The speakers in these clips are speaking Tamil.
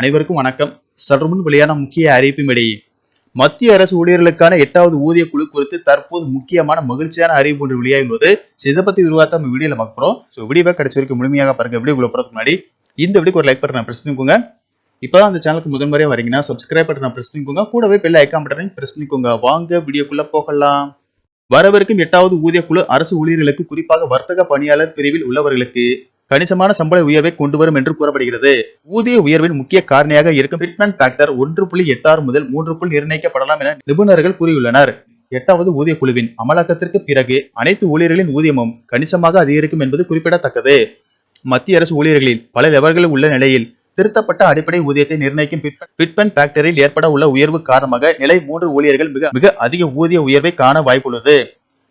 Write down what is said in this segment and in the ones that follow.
அனைவருக்கும் வணக்கம். சற்றுமுன் வெளியான முக்கிய அறிவிப்பின்படி மத்திய அரசு ஊழியர்களுக்கான எட்டாவது ஊதிய குழு குறித்து தற்போது முக்கியமான மகிழ்ச்சியான அறிவிப்பு ஒன்று வெளியாகும்போது இதை பத்தி விரிவாக நம்ம வீடியோல பார்க்க போறோம். ஸோ வீடியோவை கடைசி வரைக்கும் முழுமையாக பாருங்க. வீடியோக்குள்ள போறதுக்கு முன்னாடி இந்த வீடியோக்கு ஒரு லைக் பட்டன் ப்ரெஸ் பண்ணிக்கோங்க. இப்போதான் அந்த சேனலுக்கு முதன்முறையாக வரீங்கன்னா சப்ஸ்கிரைப் பட்டனை ப்ரெஸ் பண்ணிக்கோங்க. கூடவே பெல் ஐக்கான் பட்டனை ப்ரெஸ் பண்ணிக்கோங்க. வாங்க வீடியோக்குள்ள போகலாம். வரவிருக்கும் எட்டாவது ஊதிய குழு அரசு ஊழியர்களுக்கு குறிப்பாக வர்த்தக பணியாளர் பிரிவில் உள்ளவர்களுக்கு கணிசமான சம்பள உயர்வை கொண்டு வரும் என்று கூறப்படுகிறது. ஊதிய உயர்வின் முக்கிய காரணியாக இருக்கும் ஃபிட்மெண்ட் ஃபேக்டர் ஒன்று புள்ளி எட்டாறு முதல் மூன்று நிர்ணயிக்கப்படலாம் என நிபுணர்கள் கூறியுள்ளனர். எட்டாவது ஊதிய குழுவின் அமலாக்கத்திற்கு பிறகு அனைத்து ஊழியர்களின் ஊதியமும் கணிசமாக அதிகரிக்கும் என்பது குறிப்பிடத்தக்கது. மத்திய அரசு ஊழியர்களில் பல லெவல்கள் உள்ள நிலையில் திருத்தப்பட்ட அடிப்படை ஊதியத்தை நிர்ணயிக்கும் பிட்மெண்ட் ஃபேக்டரில் ஏற்பட உள்ள உயர்வு காரணமாக நிலை மூன்று ஊழியர்கள் மிக மிக அதிக ஊதிய உயர்வை காண வாய்ப்புள்ளது.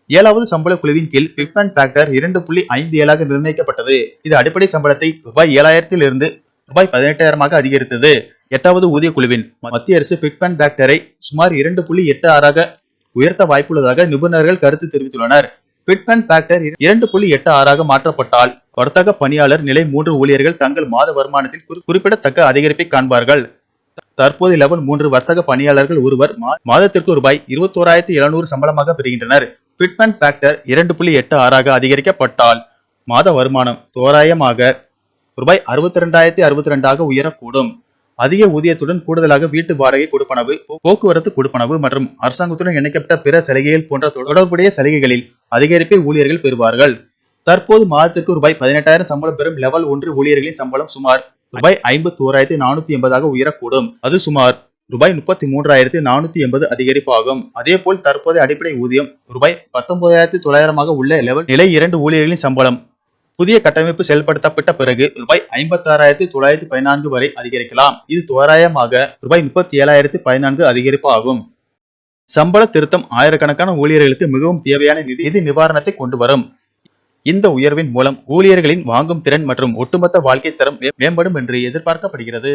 ஏழாவது சம்பள குழுவின் கீழ் பிட்மெண்ட் ஃபேக்டர் இரண்டு புள்ளி ஐந்து ஏழாக நிர்ணயிக்கப்பட்டது. இது அடிப்படை சம்பளத்தை ரூபாய் ஏழாயிரத்தில் இருந்து ரூபாய் பதினெட்டாயிரமாக அதிகரித்தது. எட்டாவது ஊதிய குழுவின் மத்திய அரசு பிட்மேன் ஃபேக்டரை சுமார் இரண்டு புள்ளி எட்டு ஆறாக உயர்த்த வாய்ப்புள்ளதாக நிபுணர்கள் கருத்து தெரிவித்துள்ளனர். பிட்மேன் ஃபேக்டர் இரண்டு புள்ளி எட்டு ஆறாக மாற்றப்பட்டால் வர்த்தக பணியாளர் நிலை மூன்று ஊழியர்கள் தங்கள் மாத வருமானத்தில் குறிப்பிடத்தக்க அதிகரிப்பை காண்பார்கள். தற்போது லெவல் மூன்று வர்த்தக பணியாளர்கள் ஒருவர் மா- மாதத்திற்கு ரூபாய் இருபத்தோராயிரத்தி எழுநூறு சம்பளமாக பெறுகின்றனர். பிட்மெண்ட் ஃபேக்டர் இரண்டு புள்ளி எட்டு ஆறாக அதிகரிக்கப்பட்டால் மாத வருமானம் தோராயமாக ரூபாய் அறுபத்தி ரெண்டாயிரத்தி அறுபத்தி ரெண்டாக உயரக்கூடும். அதிக ஊதியத்துடன் கூடுதலாக வீட்டு வாடகை கொடுப்பனவு போக்குவரத்து கொடுப்பனவு மற்றும் அரசாங்கத்துடன் இணைக்கப்பட்ட பிற சலுகைகள் போன்ற தொடர்புடைய சலுகைகளில் அதிகரிப்பை ஊழியர்கள் பெறுவார்கள். தற்போது மாதத்திற்கு ரூபாய் பதினெட்டாயிரம் சம்பளம் பெறும் லெவல் ஒன்று ஊழியர்களின் சம்பளம் சுமார் ரூபாய் ஐம்பத்தி ஓராயிரத்தி நானூத்தி எண்பதாக உயரக்கூடும். அது சுமார் ரூபாய் முப்பத்தி மூன்றாயிரத்தி நானூத்தி எண்பது அதிகரிப்பாகும். அதே போல் தற்போதைய அடிப்படை ஊதியம் ரூபாய் பத்தொன்பதாயிரத்தி தொள்ளாயிரமாக உள்ள லெவல் நிலை இரண்டு ஊழியர்களின் சம்பளம். புதிய கட்டமைப்பு செயல்படுத்தப்பட்ட பிறகு ரூபாய் ஐம்பத்தாறாயிரத்தி தொள்ளாயிரத்தி பதினான்கு வரை அதிகரிக்கலாம். இது தோராயமாக ரூபாய் முப்பத்தி ஏழாயிரத்தி பதினான்கு அதிகரிப்பு ஆகும் சம்பள திருத்தம் ஆயிரக்கணக்கான ஊழியர்களுக்கு மிகவும் தேவையான நிதி நிதி நிவாரணத்தை கொண்டு வரும். இந்த உயர்வின் மூலம் ஊழியர்களின் வாங்கும் திறன் மற்றும் ஒட்டுமொத்த வாழ்க்கை தரம் மேம்படும் என்று எதிர்பார்க்கப்படுகிறது.